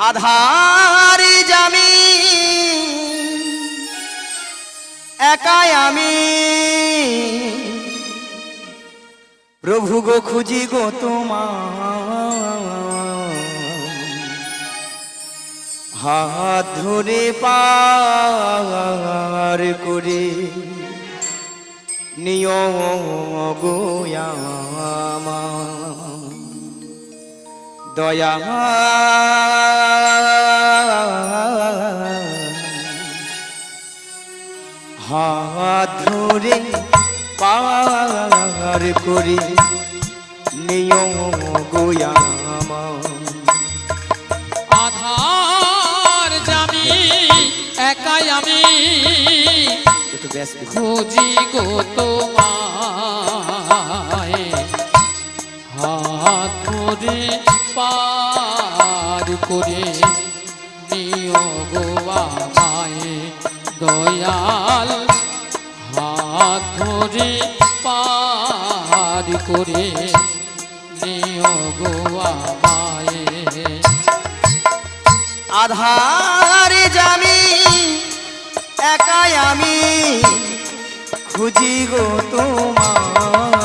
আধারে জামি। একাই আমি। প্রভু গো, খুঁজি গো তোমার। হাত ধরে পার করে নিয়ম গোয়ামা দয়া হাত ধরে পার করে নিয়ম গোয়ামা আধার জামি একাই আমি। খুঁজি গো তোমায়। করে নিও গো আমায় দয়াল। হাত ধরে পার করে নিও গো আমায়। আধারে জামি, একাই আমি খুঁজি গো তোমার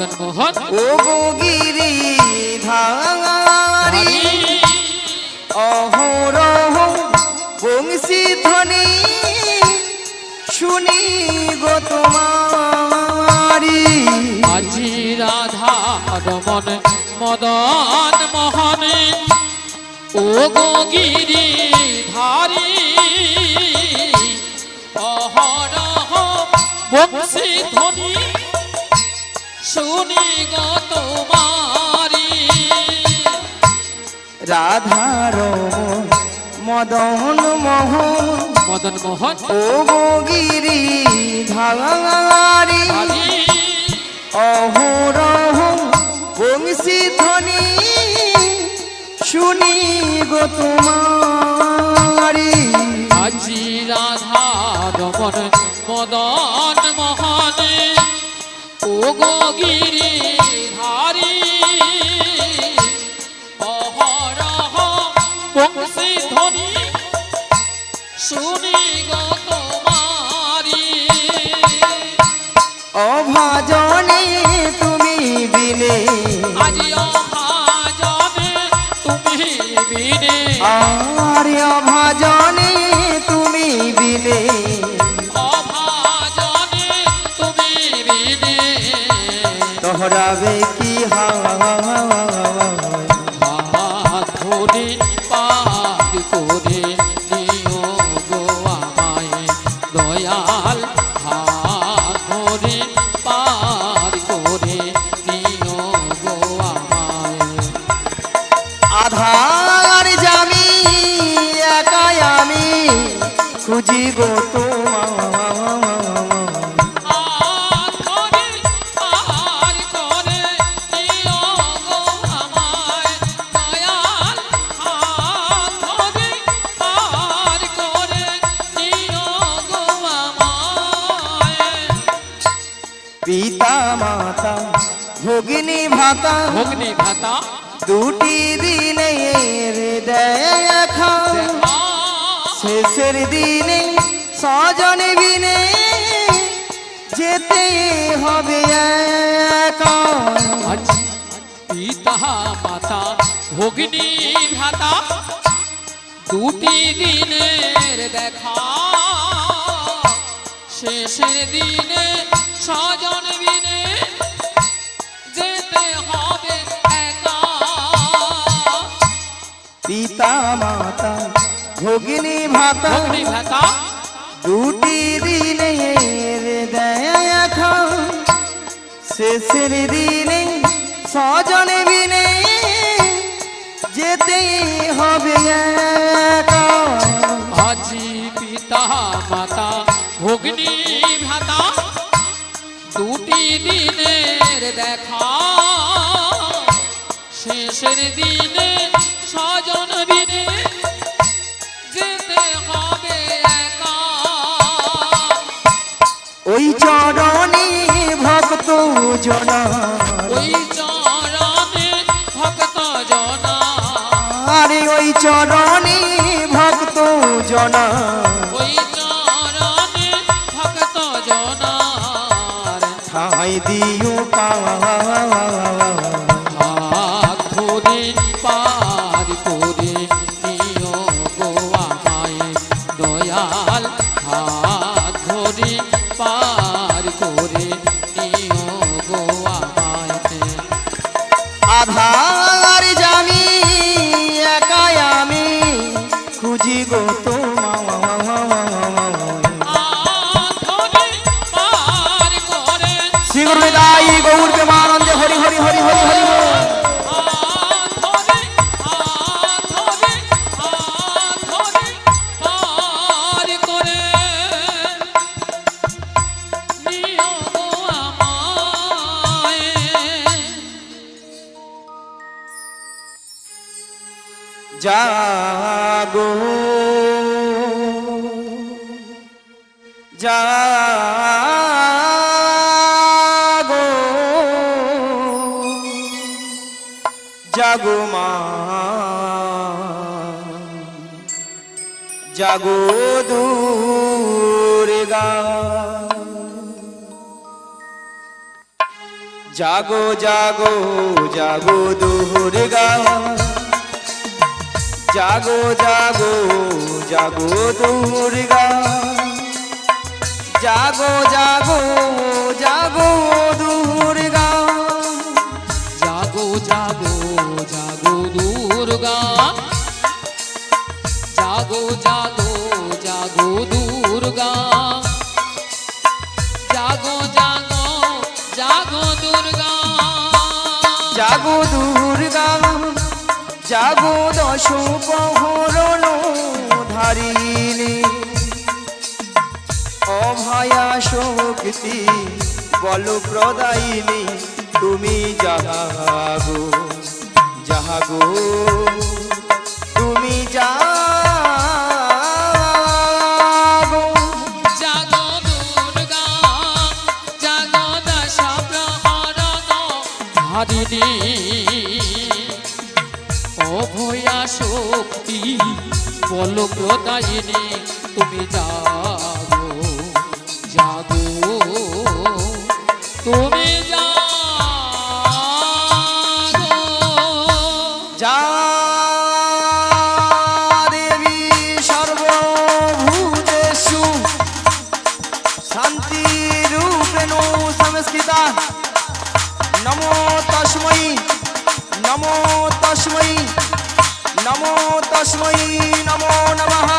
মদন মোহন। ও গিরি ধারি অহরহ বংশী ধ্বনি শুনি গো তোমারি। আজি রাধা রমন মদন মোহনে ও গিরি ধারি অহরহ বংশী ধ্বনি শুনি গো তোমারি। রাধার মদন মোহন মদন মোহন। ও গিরি ধারি অহরহ বংশী ধ্বনি শুনি গো তোমারি। আজি রাধা রমন মদন অভাজনে তুমি বিনে আজি অভাজনে তুমি বিনে। আর অভাজনে sabe পিতা মাতা ভগিনী ভাতা ভগ্নি ভাতা দুটি দিনের দেখা শেষের দিনে স্বজন বিনে যেতে হবে একা। পিতা মাতা ভগ্নি ভাতা দুটি দিনের দেখা শেষের দিনে স্বজন বিনে যেতে হবে একা। পিতা মাতা ভগিনী ভাতা ভগ্নি ভাতা। দুটি দিনের খাও শেষের দিনে শেষের দিনে স্বজন বিনে যেতে হবে ওই চরণে ভক্ত জনা। ওই চরণে ভক্ত জনা। আরে ওই চরণে ভক্ত জনা। ওই চরণে ভক্ত জনার ঠাই দিও পা হাত ধরে পার জাগো। জাগো মা। জাগো দুর্গা। জাগো জাগো জাগো দুর্গা। জাগো জাগো জাগো দুর্গা। জাগো জাগো জাগো দুর্গা। জাগো জাগো জাগো দুর্গা। জাগো জাগো জাগো দুর্গা। জাগো জাগো জাগো দুর্গা। জাগো দুর্গা, জাগো দশ প্রহরণ ধারিণী শক্তি বল প্রদায়িনী, তুমি জাগো জাগো তুমি প্রহরণ ধারিণী অভয়া শক্তি, বল প্রদায়িনী, তুমি জাগো নমো তস্মৈ নমো তস্মৈ নমো নমঃ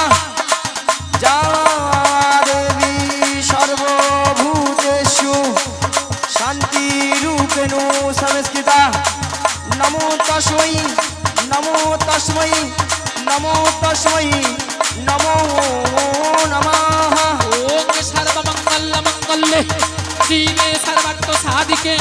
যা দেবী সর্বভূতেষু শান্তিরূপেণ সংস্কৃতা নমো তস্মৈ নমো তস্মৈ নমো তস্মৈ নমো নমঃ ওম সর্বমঙ্গলমঙ্গলে শিবে সর্বার্থ সাধিকে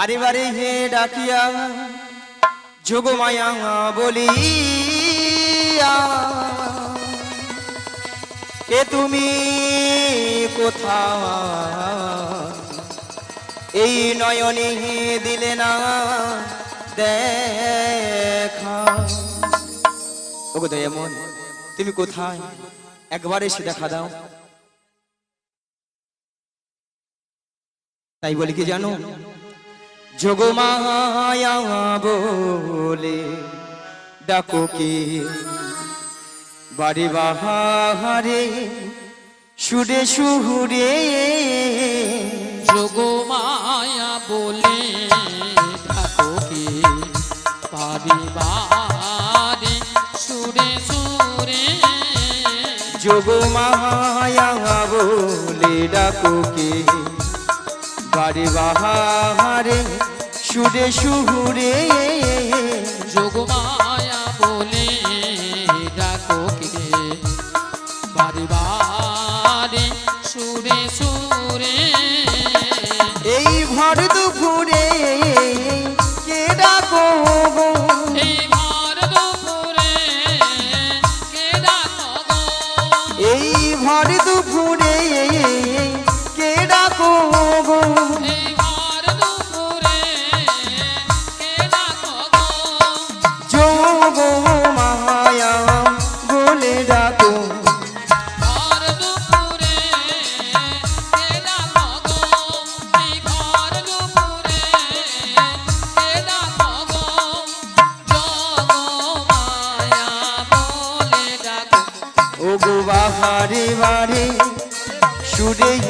বারে বারে হে ডাকিয়া যোগমায়া বলিয়া, কে তুমি কোথা এই নয়নে দিলে না দেখা। ওগো তুমি কোথায়? একবার এসে দেখা দাও। তাই বলি কি জানো? যোগমায়া বলে ডাকো কি? বাড়ি বাহারে সুরে সুরে যোগ মায়া বলে ডাকোকে পারিবারে সুরে সুরে যোগ মায়া বলে ডাকুকে বাড়ি বাহারে সুরে সুরে যোগমায়া বলে ডাকোকে পারিবারে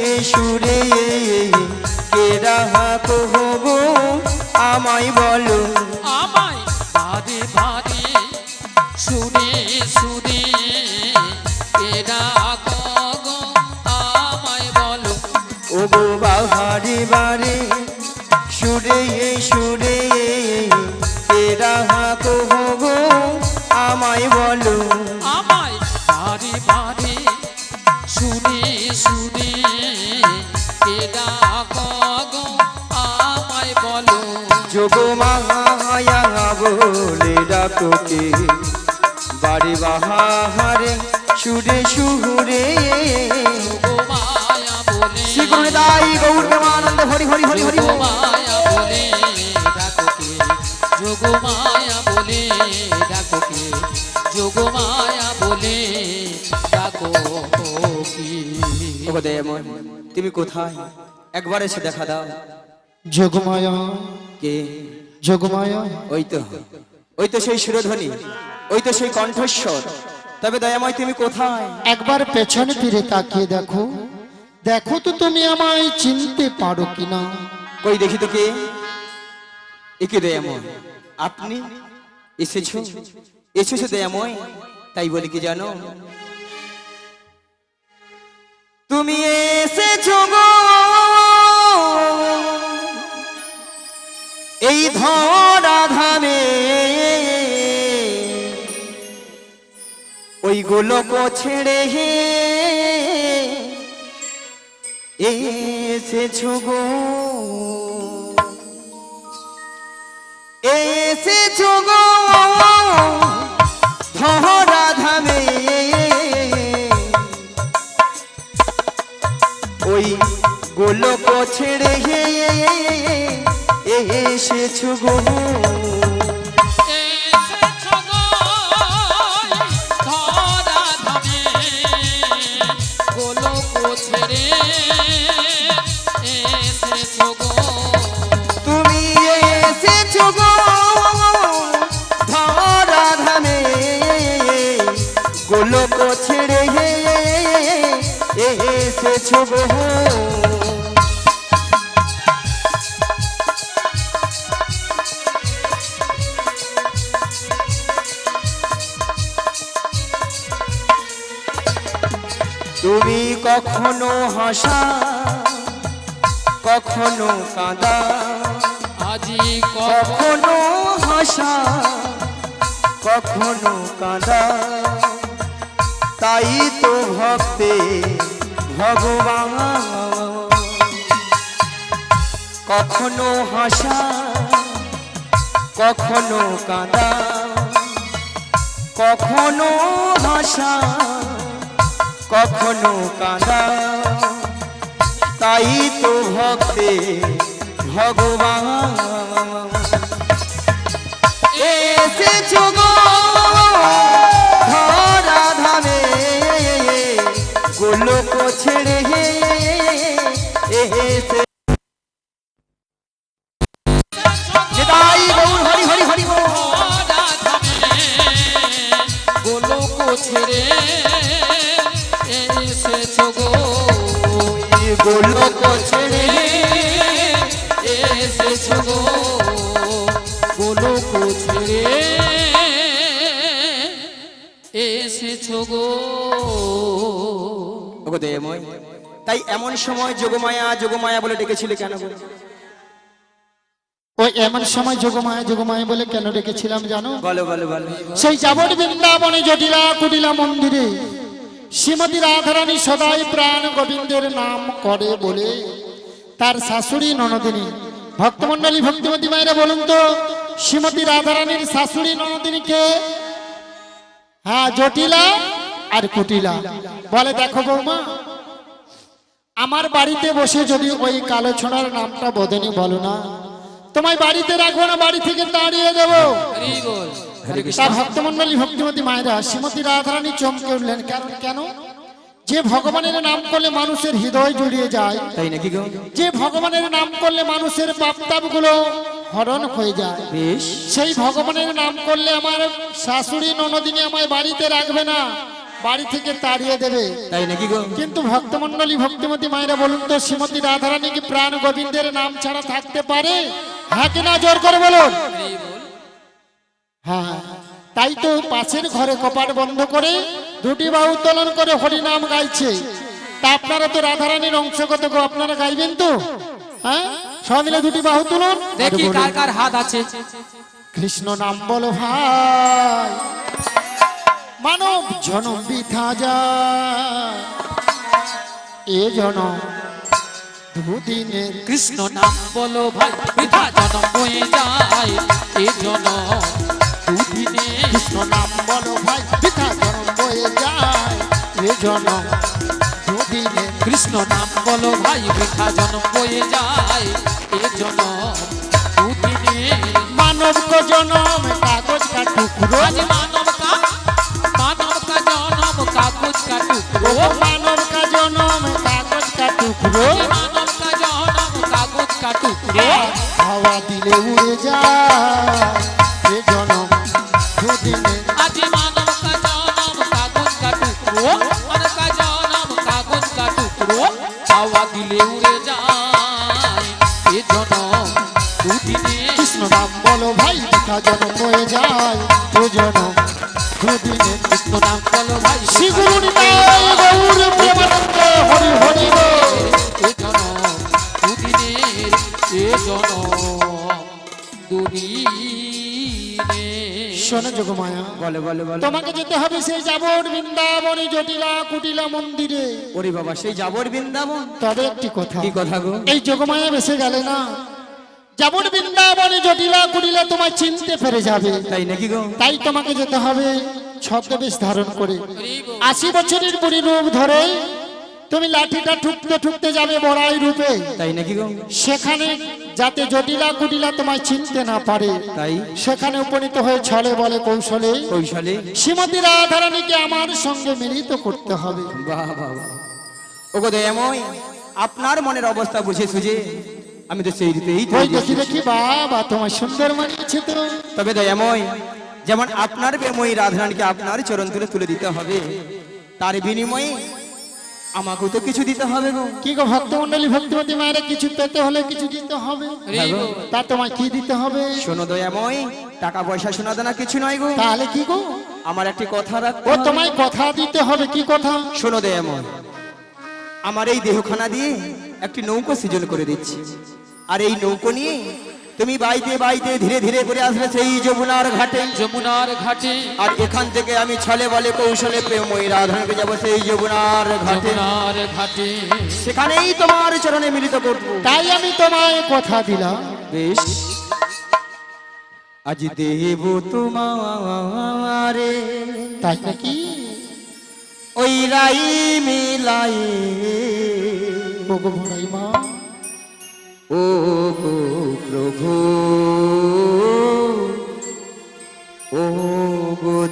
সুরে সুরে কে ডাকো গো? আমায় বলো। আমায় সুরে গো? আমায় বলো। ও বাহারে বারে সুরে সুরে। যোগ মায়া বলে ডাকোকে। বাড়ি বাহারে সুরে সুরে। শ্রী গুরুদাই গৌর প্রেমানন্দ হরি হরি হরি হরি। মায়া বলে ডাকোকে। যোগ মায়া বলে ডাকোকে। যোগ মায়া বলে ডাকো কি তুমি কোথায়? একবার এসে দেখা দাও। যোগমায়া কে? যোগমায়া ওই তো। ওই তো সেই সুরধ্বনি ওই তো সেই কণ্ঠস্বর। তবে দয়াময় তুমি কোথায়? একবার পেছনে ফিরে তাকিয়ে দেখো। দেখো তো তুমি আমায় চিনতে পারো কিনা। কই দেখি তো কে? একে দয়াময়। আপনি এসেছ? এসেছ দয়াময়? তাই বলি কি জানো? তুমি এসেছ গো। এই ধরা ধামে ওই গোলক ছেড়ে হে। এসেছ গো। এসেছ গো। ধরা ধামে ওই গোলক ছেড়ে হে। এসেছ গো। তুমি এসেছ গো ধরা ধামে গোলক ছেড়ে হে এসেছ গো। কখনো হাসা কখনো কাঁদা আজি কখনো হাসা কখনো কাঁদা। তাই তো ভক্তে ভগবান। কখনো হাসা কখনো কাঁদা কখনো হাসা। কখনো কাঁদা। তাই তো ভক্তে ভগবান। এসেছ গো ধরা ধামে গোলক ছেড়ে গোলক ছেড়ে এসেছ গো। গোলক ছেড়ে এসেছ গো। দেময় তাই এমন সময় যোগমায়া যোগমায়া বলে ডেকেছিলে কেন ওই এমন সময় যোগমায়া যোগমায়া বলে কেন ডেকেছিলাম জানো? সেই যাবট বৃন্দাবনে জটিলা কুটিলা মন্দিরে শ্রীমতী রাধারানী সদাই প্রাণ গোবিন্দের নাম করে বলে তার শাশুড়ি ননদিনী। ভক্তমন্ডলী ভক্তিমতী মায়েরা বলুন তো, শ্রীমতী রাধারানীর শাশুড়ি ননদিনীকে? হ্যাঁ জটিলা আর কুটিলা। বলে, দেখো বৌমা, আমার বাড়িতে বসে যদি ওই কালো ছোড়ার নামটা বদনি বলো না। তোমায় বাড়িতে রাখব না, বাড়ি থেকে তাড়িয়ে দেবো। তার ভক্তমন্ডলী ভক্তিমতী মায়েরা শ্রীমতী রাধারানী চমকে উঠলেন কারণ কেন? যে ভগবানের নাম করলে মানুষের হৃদয় জড়িয়ে যায় তাই নাকি যে ভগবানের নাম করলে মানুষের পাপতাপগুলো হরণ হয়ে যায় বেশ। সেই ভগবানের নাম করলে আমার শাশুড়ি ননদিনী আমায় বাড়িতে রাখবে না বাড়ি থেকে তাড়িয়ে দেবে। তাই নাকি গো? কিন্তু ভক্তমন্ডলী ভক্তিমতী মায়েরা বলুন তো শ্রীমতী রাধারানী কি প্রাণ গোবিন্দের নাম ছাড়া থাকতে পারে? হ্যাঁ কিনা জোর করে বলুন। হ্যাঁ তাই তো পাশের ঘরে কপাট বন্ধ করে দুটি বাহু উত্তোলন করে হরিনাম গাইছে। তা আপনারা তো রাধারানীর অংশগত আপনারা গাইবেন তো? হ্যাঁ? সবাই মিলে দুটি বাহু তুলুন। দেখি কার কার হাত আছে। কৃষ্ণ নাম বলো ভাই। মানব জনম বিথা যায়। এ জনম দুদিনের কৃষ্ণ নাম বলো ভাই বৃথা জনম বয়ে যায়। এ জন দুদিনে নাম বলো ভাই বিথা জনম বয়ে যায়। এ জনম দুদিনের কৃষ্ণ নাম বলো ভাই বৃথা জনম বয়ে যায়। এ জন দুদিনে মানব কো জনম কাগজ কা টুকরো। আজ মানব কা মানব কা জনম কাগজ কা টুকরো। মানব কা জনম কাগজ কা টুকরো। মানব কা জনম কাগজ কা টুকরো। হাওয়া দিলে উড়ে যায়। হাওয়া দিলে উড়ে যায়। এ জনম দুদিনে। কৃষ্ণ নাম বলো ভাই দেখা জনম হয়ে যায়। এ জনম দুদিনে। কৃষ্ণ নাম বলো ভাই শ্রী গুরু গৌর প্রেমানন্দ হরি হরি এ জনম দুদিনের এ জনম শোনো যোগমায়া। বলো বলো বলো। তোমাকে যেতে হবে সেই যাবর বৃন্দাবনী জটিলা কুটিলা মন্দিরে। ওরে বাবা সেই যাবর বৃন্দাবন? তবে একটি কথা। কি কথা গো? এই যোগমায়া বেসে গেলে না বৃন্দাবনে জটিলা কুটিলা তোমায় চিনতে পেরে যাবে। তাই নাকি গো? তাই তোমাকে যেতে হবে ছদ্মবেশ ধারণ করে। আশি বছরের বুড়ি রূপ ধরে তুমি লাঠিটা ঠুকতে ঠুকতে যাবে বড়াই রূপে। তাই নাকি গো? সেখানে যাতে জটিলা কুটিলা তোমায় চিনতে না পারে। তাই সেখানে উপনীত হয়ে ছলে বলে কৌশলে কৌশলে শ্রীমতী রাধারানীকে আমার সঙ্গে মিলিত করতে হবে। বাহ বাহ বাহ। ওগো দয়াময় আপনার মনের অবস্থা বুঝে সুঝে আমি তো সেই রীতেই দেখি দেখি বাবা তোমার সুন্দর মানিয়েছে তো তবে দয়াময় যেমন আপনার প্রেময়ী রাধারানীকে আপনার চরণ তুলে তুলে দিতে হবে তার বিনিময়ে আমাকেও তো কিছু দিতে হবে গো। কি গো ভক্তমন্ডলী ভক্তিমতী মায়েরা কিছু পেতে হলে কিছু দিতে হবে? তা তোমায় কি দিতে হবে? শোনো দয়াময় টাকা পয়সা শোনা দেনা কিছু নয় গো। তাহলে কি গো? আমার একটি কথা রাখতে ও তোমায় কথা দিতে হবে কি কথা? শোনো দয়াময় আমার এই দেহখানা দিয়ে একটি নৌকো সৃজন করে দিচ্ছি। আর এই নৌকো নিয়ে তুমি বাইতে বাইতে ধীরে ধীরে করে আসবে সেই যমুনার ঘাটে। যমুনার ঘাটে। আর এখান থেকে আমি ছলে বলে কৌশলে প্রেময়ী রাধাকে যাব সেই যমুনার ঘাটে। যমুনার ঘাটে। সেখানেই তোমার চরণে মিলিত করব। তাই আমি তোমায় কথা দিলাম। বেশ। আজ দেব তোমারে। তাই নাকি? ওই রাই মিলাই গো মা। ও প্রভু ও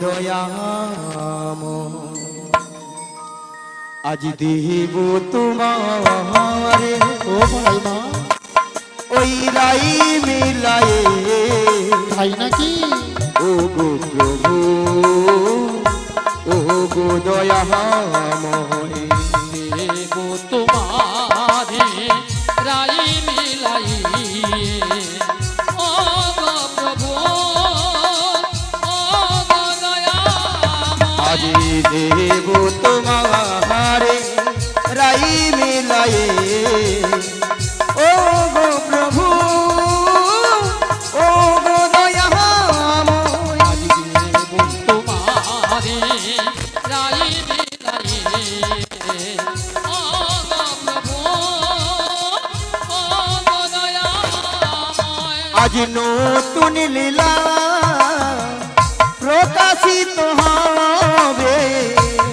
দয়াম। আজ দেব তোমারে ও ভোড়াই মা ওই রাই মিলাই তাই নাকি? ও গো প্রভু ও গো দয়াময় দেব তোমারে রাই মিলাই ও গো প্রভু ও গো দেব তোমারে রাই ও নতুন লীলা প্রকাশিত হবে।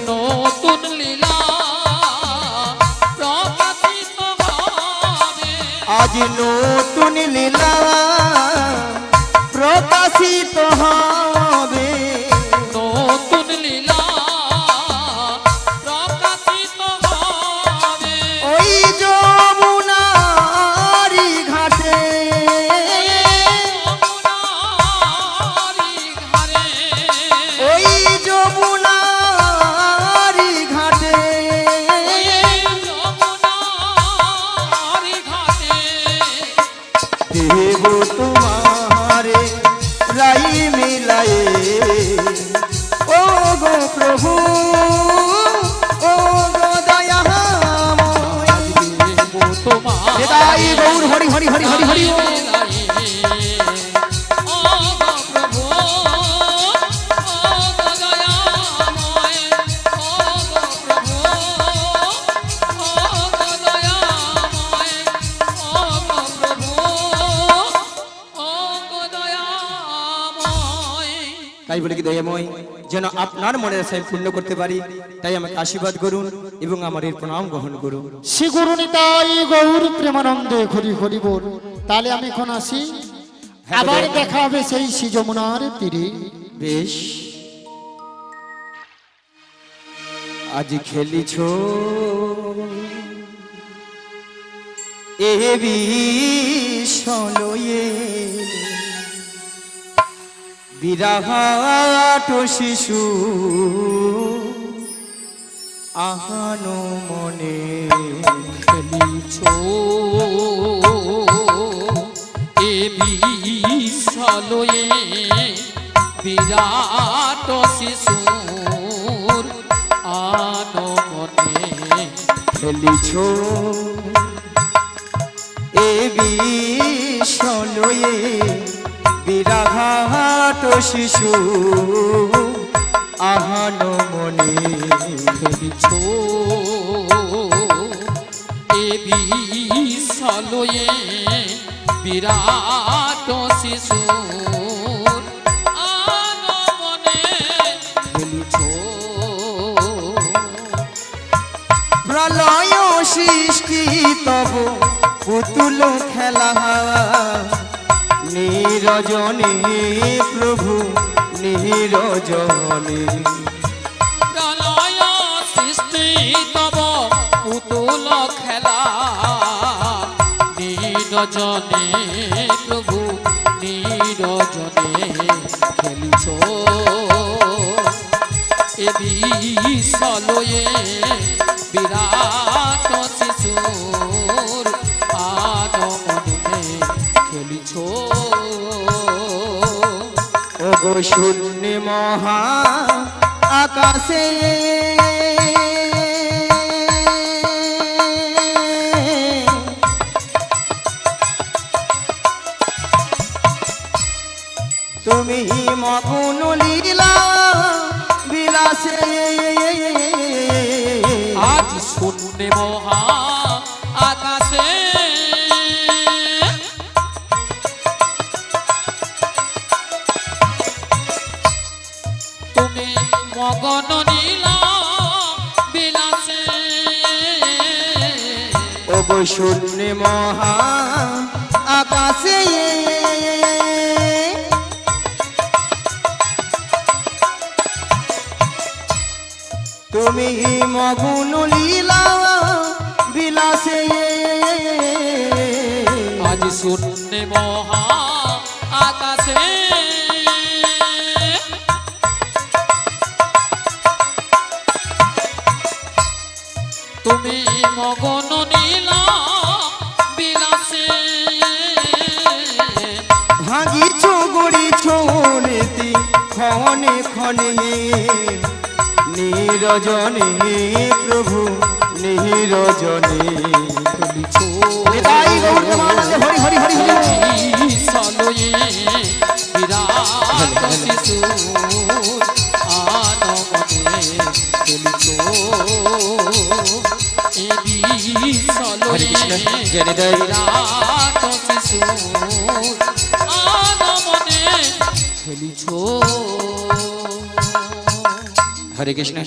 নতুন লীলা প্রকাশিত হবে। আজ নতুন লীলা প্রকাশিত হবে। তাই বলে কি দয়াময় যেন আপনার মনের আশায় পূর্ণ করতে পারি। তাই আমাকে আশীর্বাদ করুন এবং আমার এর প্রণাম গ্রহণ করুন। শ্রী গুরু নিতাই গৌর প্রেমানন্দে হরি হরি বল। তাহলে আমি এখন আসি। আবার দেখা হবে সেই শ্রী যমুনার তীরে। বেশ। আজ খেলিছ। এ বিষলয়ে বিরাট শিশু। আহানো মনে খেলিছ। এ বিশালয়ে বিরাট শিশুর আনমনে খেলিছ। এ বিষলয়ে বিরাঘাট শিশু। আহান মনে খেলিছ এ বিশালয়ে বিরাট খেলিছ প্রলয় সৃষ্টি তব পুতুল খেলা। নিরজনে প্রভু নিরজনে। প্রলয় সৃষ্টি তব পুতুল খেলা। নিরজনে প্রভু ওগো শূন্য মহা আকাশে। তুমি মকুন লীলা বিলাসে। আজ শূন্য মহা আকাশে। ওগো শূন্য মহা আকাশে। তুমি মগুন লীলা বিলাসে। আজ শূন্য মহা আকাশে। তুমি মগন ক্ষণে ক্ষণে নিরজনে প্রভু নিরজনে হরি হরি হরি হরি। সলয়ে বিরাট শিশু। হরে কৃষ্ণ